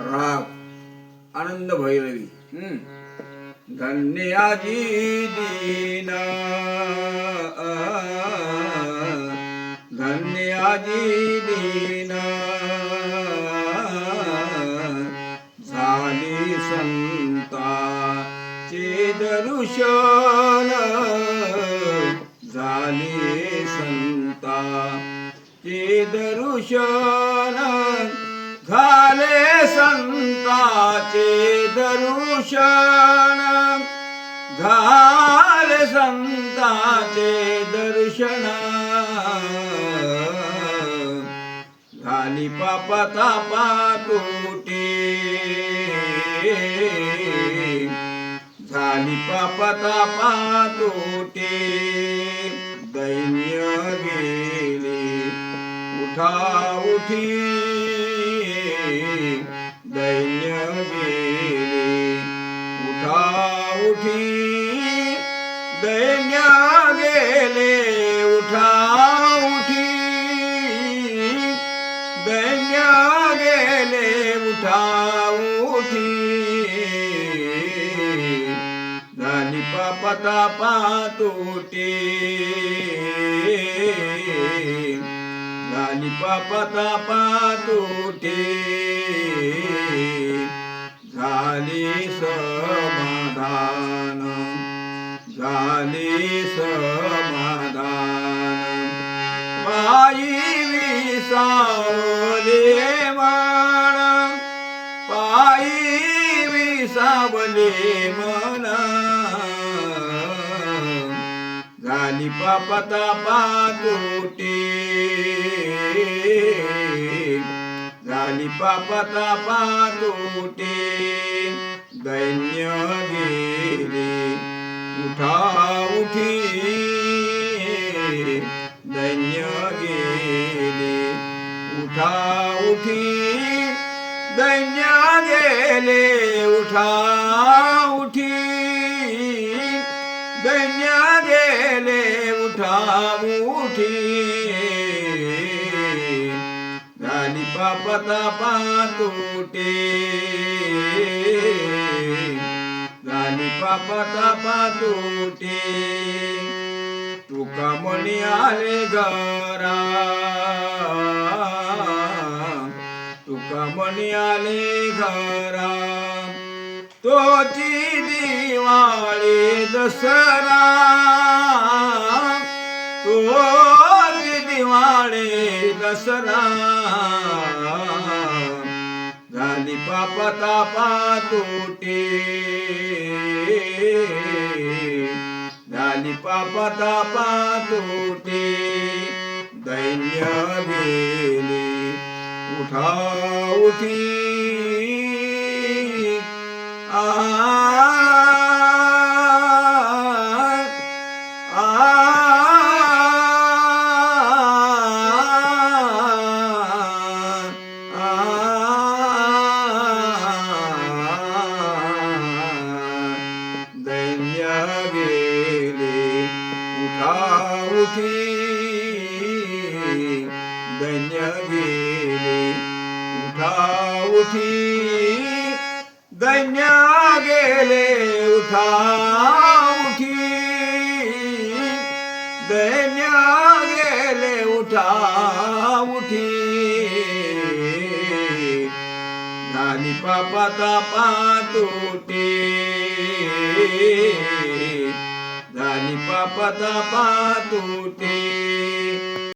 राग आनंद भैरवी हम्म. धन्य आजी दीना धन्य आजी दीना झाली संता चे दर्शन झाली संता चे दर्शन झाले संताचे दर्शन. झाले संताचे दर्शन. झाली पापा तापा झाली पापा तापा दैन्य गेले. उठा उठी. उठी दैन्य गेले उठा उठी दैन्य गेले उठा उठी झाली पापता पातोटे झाली पापता पातोटे झाली समाधान विसावले मन पायी विसावले मन. झाली पापता पातोटे. झाली पापता पातोटे. दैन्य गेले. उठा उठी. उठा उठी दैन्य गेले उठा उठी दैन्य गेले उठा उठी झाली पापता पातोटे झाली पापता पातोटे तुका म्हणी आले घरा तुका आले घरा तोची दिवाळी दसरा. तोची दिवाळी दसरा. झाली पापता तुटे झाली पापता तुटे दैन्य गेली उठा उठी आ आ दैन्य गेले उठा. उठी दैन्य गेले उठा उठी. दैन्य गेले उठा उठी. झाली पापाता पातोटे झाली तापा तुटी